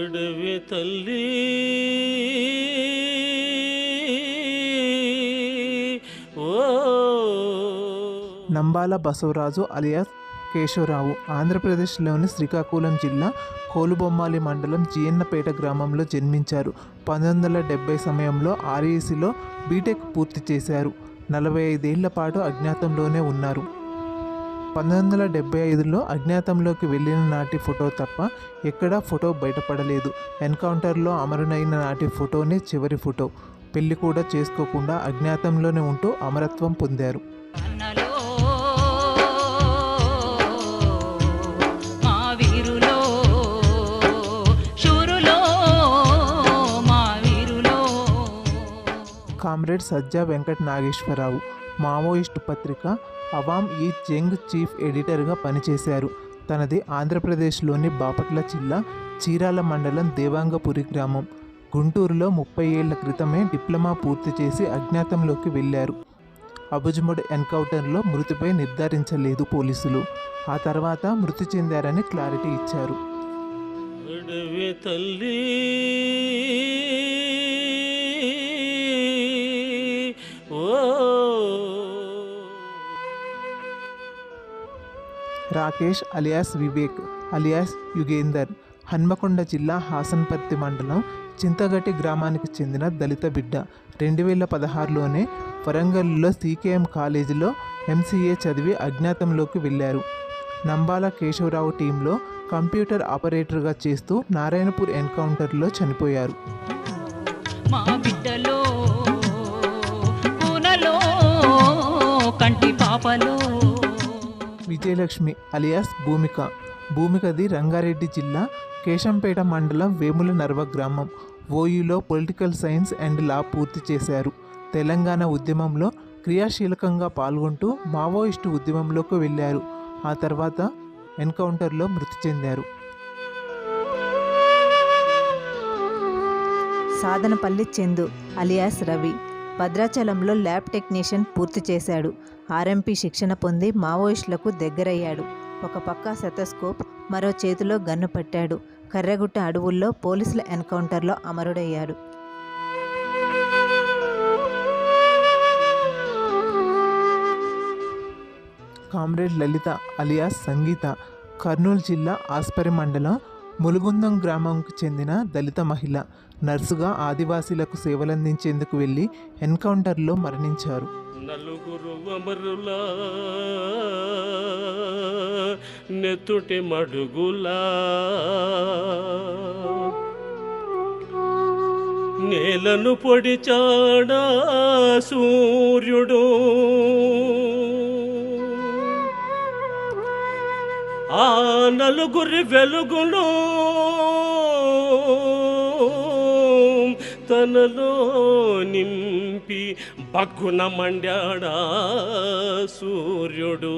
అడవి తల్లి. ఓ. నంబాల బసవరాజు అలియాస్ కేశవరావు ఆంధ్రప్రదేశ్లోని శ్రీకాకుళం జిల్లా కోలుబొమ్మాలి మండలం జీఎన్నపేట గ్రామంలో జన్మించారు. పంతొమ్మిది వందల డెబ్బై సమయంలో ఆర్ఏసీలో బీటెక్ పూర్తి చేశారు. నలభై ఐదేళ్ళ పాటు అజ్ఞాతంలోనే ఉన్నారు. పంతొమ్మిది వందల డెబ్బై ఐదులో అజ్ఞాతంలోకి వెళ్ళిన నాటి ఫోటో తప్ప ఎక్కడా ఫోటో బయటపడలేదు. ఎన్కౌంటర్లో అమరునైన నాటి ఫోటోనే చివరి ఫోటో. పెళ్ళి కూడా చేసుకోకుండా అజ్ఞాతంలోనే ఉంటూ అమరత్వం పొందారు. కామ్రేడ్ సజ్జా వెంకట నాగేశ్వరరావు మావోయిస్టు పత్రిక అవామ్ ఈ జంగ్ చీఫ్ ఎడిటర్గా పనిచేశారు. తనది ఆంధ్రప్రదేశ్లోని బాపట్ల జిల్లా చీరాల మండలం దేవాంగపురి గ్రామం. గుంటూరులో ముప్పై ఏళ్ళ క్రితమే డిప్లొమా పూర్తి చేసి అజ్ఞాతంలోకి వెళ్ళారు. అబుజ్ముడ్ ఎన్కౌంటర్లో మృతిపై నిర్ధారించలేదు పోలీసులు. ఆ తర్వాత మృతి చెందారని క్లారిటీ ఇచ్చారు. తల్లి రాకేష్ అలియాస్ వివేక్ అలియాస్ యుగేందర్ హన్మకొండ జిల్లా హాసన్పర్తి మండలం చింతగట్టి గ్రామానికి చెందిన దళిత బిడ్డ. రెండు వేల పదహారులోనే వరంగల్లో సీకేఎం కాలేజీలో ఎంసీఏ చదివి అజ్ఞాతంలోకి వెళ్ళారు. నంబాల కేశవరావు టీంలో కంప్యూటర్ ఆపరేటర్గా చేస్తూ నారాయణపూర్ ఎన్కౌంటర్లో చనిపోయారు. మా బిడ్డలో కంటి పాపలో విజయలక్ష్మి అలియాస్ భూమిక. భూమికది రంగారెడ్డి జిల్లా కేశంపేట మండలం వేముల నర్వ గ్రామం. ఓయూలో పొలిటికల్ సైన్స్ అండ్ లా పూర్తి చేశారు. తెలంగాణ ఉద్యమంలో క్రియాశీలకంగా పాల్గొంటూ మావోయిస్టు ఉద్యమంలోకి వెళ్ళారు. ఆ తర్వాత ఎన్కౌంటర్లో మృతి చెందారు. సాధనపల్లి చందు అలియాస్ రవి. భద్రాచలంలో ల్యాబ్ టెక్నీషియన్ పూర్తి చేశాడు. ఆర్ఎంపీ శిక్షణ పొంది మావోయిస్టులకు దగ్గరయ్యాడు. ఒక పక్క సెతస్కోప్ మరో చేతిలో గన్ను పట్టాడు. కర్రగుట్ట అడవుల్లో పోలీసుల ఎన్కౌంటర్లో అమరుడయ్యాడు. కామ్రేడ్ లలిత అలియాస్ సంగీత కర్నూలు జిల్లా ఆస్పరి మండలం ములుగుందం గ్రామంకు చెందిన దళిత మహిళ నర్సుగా ఆదివాసీలకు సేవలందించేందుకు వెళ్ళి ఎన్కౌంటర్లో మరణించారు. నలుగురు అమరులా నెత్తుటి మడుగులా. నేలను పొడిచాడా సూర్యుడు. నలుగురి వెలుగును తనలో నింపి బగ్గున మండాడా సూర్యుడు.